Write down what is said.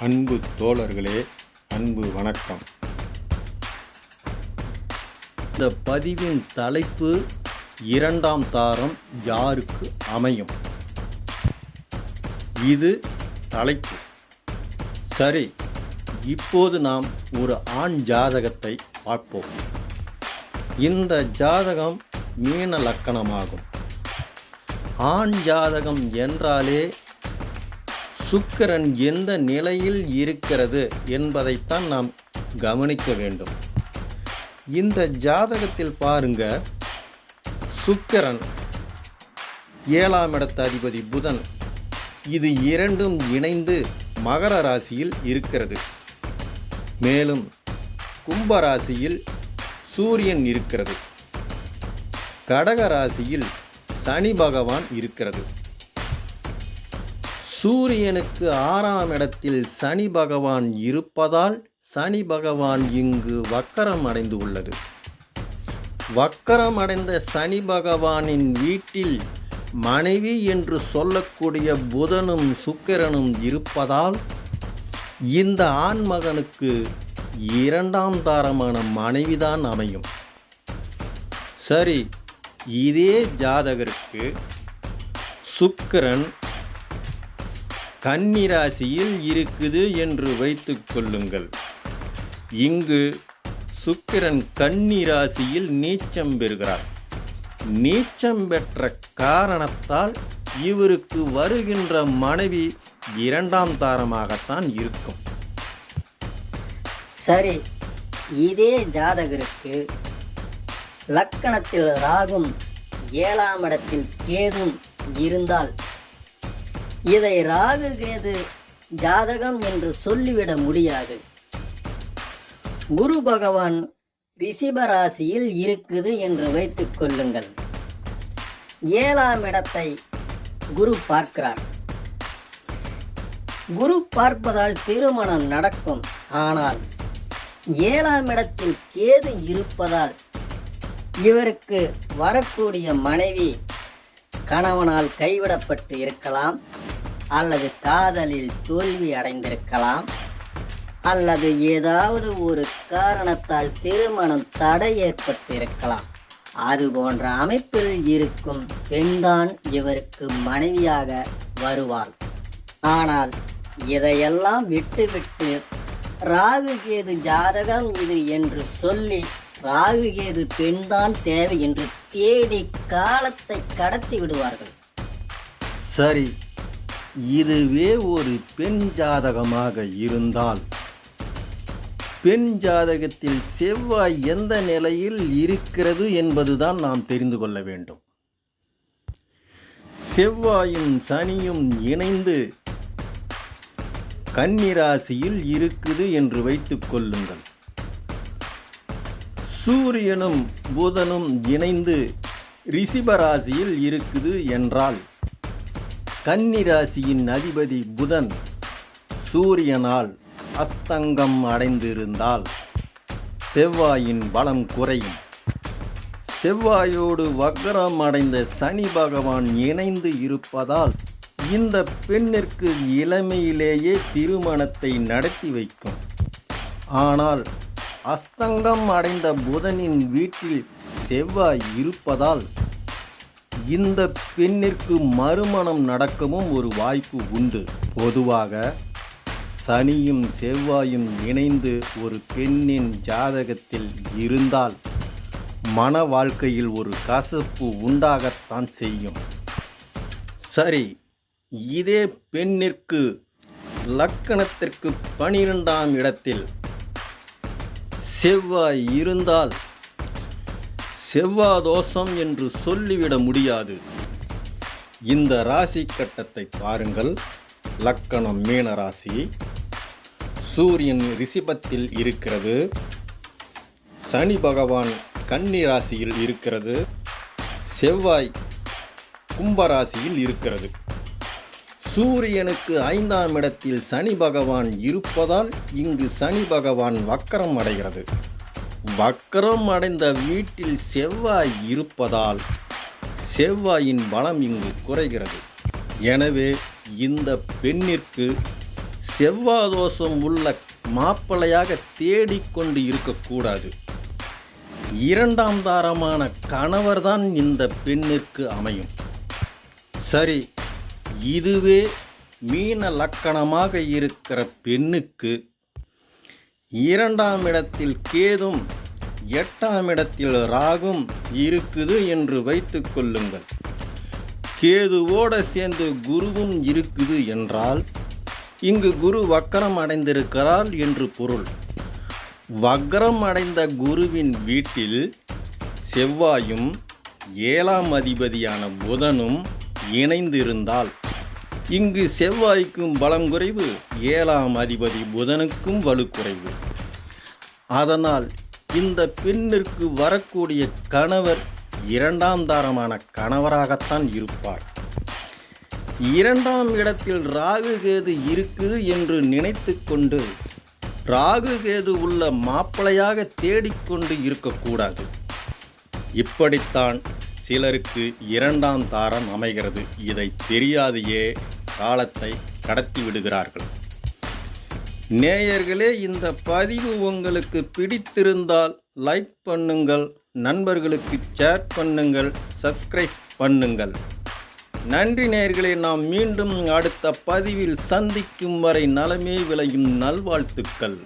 அன்பு தோழர்களே அன்பு வணக்கம். இந்த பதிவின் தலைப்பு இரண்டாம் தாரம் யாருக்கு அமையும்? இது தலைப்பு. சரி இப்போது நாம் ஒரு ஆண் ஜாதகத்தை பார்ப்போம். இந்த ஜாதகம் மீன லக்கணமாகும். ஆண் ஜாதகம் என்றாலே சுக்கிரன் எந்த நிலையில் இருக்கிறது என்பதைத்தான் நாம் கவனிக்க வேண்டும். இந்த ஜாதகத்தில் பாருங்க சுக்கிரன் ஏழாம் இடத்த அதிபதி புதன் இது இரண்டும் இணைந்து மகர ராசியில் இருக்கிறது. மேலும் கும்ப ராசியில் சூரியன் இருக்கிறது. கடக ராசியில் சனி பகவான் இருக்கிறது. சூரியனுக்கு ஆறாம் இடத்தில் சனி பகவான் இருப்பதால் சனி பகவான் இங்கு வக்கரம் அடைந்து உள்ளது. வக்கரம் அடைந்த சனி பகவானின் வீட்டில் மனைவி என்று சொல்லக்கூடிய புதனும் சுக்கிரனும் இருப்பதால் இந்த ஆண்மகனுக்கு இரண்டாம் தாரமான மனைவிதான் அமையும். சரி இதே ஜாதகருக்கு சுக்கிரன் கன்னிராசியில் இருக்குது என்று வைத்துக் கொள்ளுங்கள். இங்கு சுக்கிரன் கன்னிராசியில் நீச்சம் பெறுகிறார். நீச்சம் பெற்ற காரணத்தால் இவருக்கு வருகின்ற மனைவி இரண்டாம் தாரமாகத்தான் இருக்கும். சரி இதே ஜாதகருக்கு லக்கணத்தில் ராகும் ஏழாம் இடத்தில் கேதும் இருந்தால் இதை ராகு கேது ஜாதகம் என்று சொல்லிவிட முடியாது. குரு பகவான் ரிஷிபராசியில் இருக்குது என்று வைத்துக் கொள்ளுங்கள். ஏழாம் இடத்தை குரு பார்க்கிறார். குரு பார்ப்பதால் திருமணம் நடக்கும். ஆனால் ஏழாம் இடத்தில் கேது இருப்பதால் இவருக்கு வரக்கூடிய மனைவி கணவனால் கைவிடப்பட்டு இருக்கலாம் அல்லது காதலில் தோல்வி அடைந்திருக்கலாம் அல்லது ஏதாவது ஒரு காரணத்தால் திருமணம் தடை ஏற்பட்டு இருக்கலாம் அது போன்ற அமைப்பில் இருக்கும் பெண்தான் இவருக்கு மனைவியாக வருவாள். ஆனால் இதையெல்லாம் விட்டுவிட்டு ராகு கேது ஜாதகம் இது என்று சொல்லி ராகு கேது பெண்தான் தேவை என்று தேடி காலத்தை கடத்தி விடுவார்கள். சரி இதுவே ஒரு பெண் ஜாதகமாக இருந்தால் பெண் ஜாதகத்தில் செவ்வாய் எந்த நிலையில் இருக்கிறது என்பதுதான் நாம் தெரிந்து கொள்ள வேண்டும். செவ்வாயும் சனியும் இணைந்து கன்னிராசியில் இருக்குது என்று வைத்துக் கொள்ளுங்கள். சூரியனும் புதனும் இணைந்து ரிஷிபராசியில் இருக்குது என்றால் கன்னிராசியின் அதிபதி புதன் சூரியனால் அத்தங்கம் அடைந்திருந்தால் செவ்வாயின் பலம் குறையும். செவ்வாயோடு வக்ரம் அடைந்த சனி பகவான் இணைந்து இருப்பதால் இந்த பெண்ணிற்கு இளமையிலேயே திருமணத்தை நடத்தி வைக்கும். ஆனால் அஸ்தங்கம் அடைந்த புதனின் வீட்டில் செவ்வாய் இருப்பதால் இந்த பெண்ணிற்கு மறுமணம் நடக்கவும் ஒரு வாய்ப்பு உண்டு. பொதுவாக சனியும் செவ்வாயும் இணைந்து ஒரு பெண்ணின் ஜாதகத்தில் இருந்தால் மன வாழ்க்கையில் ஒரு கசப்பு உண்டாகத்தான் செய்யும். சரி இதே பெண்ணிற்கு லக்கணத்திற்கு பனிரெண்டாம் இடத்தில் செவ்வாய் இருந்தால் செவ்வாதோஷம் என்று சொல்லிவிட முடியாது. இந்த ராசி கட்டத்தை பாருங்கள். லக்கணம் மீன ராசி. சூரியன் ரிஷிபத்தில் இருக்கிறது. சனி பகவான் கன்னி ராசியில் இருக்கிறது. செவ்வாய் கும்பராசியில் இருக்கிறது. சூரியனுக்கு ஐந்தாம் இடத்தில் சனி பகவான் இருப்பதால் இங்கு சனி பகவான் வக்கரம் அடைகிறது. வக்கரம் அடைந்த வீட்டில் செவ்வாய் இருப்பதால் செவ்வாயின் பலம் இங்கு குறைகிறது. எனவே இந்த பெண்ணிற்கு செவ்வாதோஷம் உள்ள மாப்பிள்ளையாக தேடிக்கொண்டு இருக்கக்கூடாது. இரண்டாம் தாரமான கணவர்தான் இந்த பெண்ணிற்கு அமையும். சரி இதுவே மீன லக்கணமாக இருக்கிற பெண்ணுக்கு இரண்டாம் இடத்தில் கேதும் எட்டாம் இடத்தில் ராகும் இருக்குது என்று வைத்து கொள்ளுங்கள். கேதுவோட சேர்ந்து குருவும் இருக்குது என்றால் இங்கு குரு வக்கரம் அடைந்திருக்கிறார் என்று பொருள். வக்ரம் அடைந்த குருவின் வீட்டில் செவ்வாயும் ஏழாம் அதிபதியான புதனும் இணைந்திருந்தால் இங்கு செவ்வாய்க்கும் பலம் குறைவு ஏழாம் அதிபதி புதனுக்கும் வலு குறைவு. அதனால் இந்த பெண்ணிற்கு வரக்கூடிய கணவர் இரண்டாம் தாரமான கணவராகத்தான் இருப்பார். இரண்டாம் இடத்தில் ராகு கேது இருக்குது என்று நினைத்து கொண்டு ராகு கேது உள்ள மாப்பிளையாக தேடிக்கொண்டு இருக்கக்கூடாது. இப்படித்தான் சிலருக்கு இரண்டாம் தாரம் அமைகிறது. இதை தெரியாதையே காலத்தை கடத்தி விடுகிறார்கள். நேயர்களே இந்த பதிவு உங்களுக்கு பிடித்திருந்தால் லைக் பண்ணுங்கள் நண்பர்களுக்கு ஷேர் பண்ணுங்கள் சப்ஸ்கிரைப் பண்ணுங்கள். நன்றி நேயர்களே நாம் மீண்டும் அடுத்த பதிவில் சந்திக்கும் வரை நலமே விளையும் நல்வாழ்த்துக்கள்.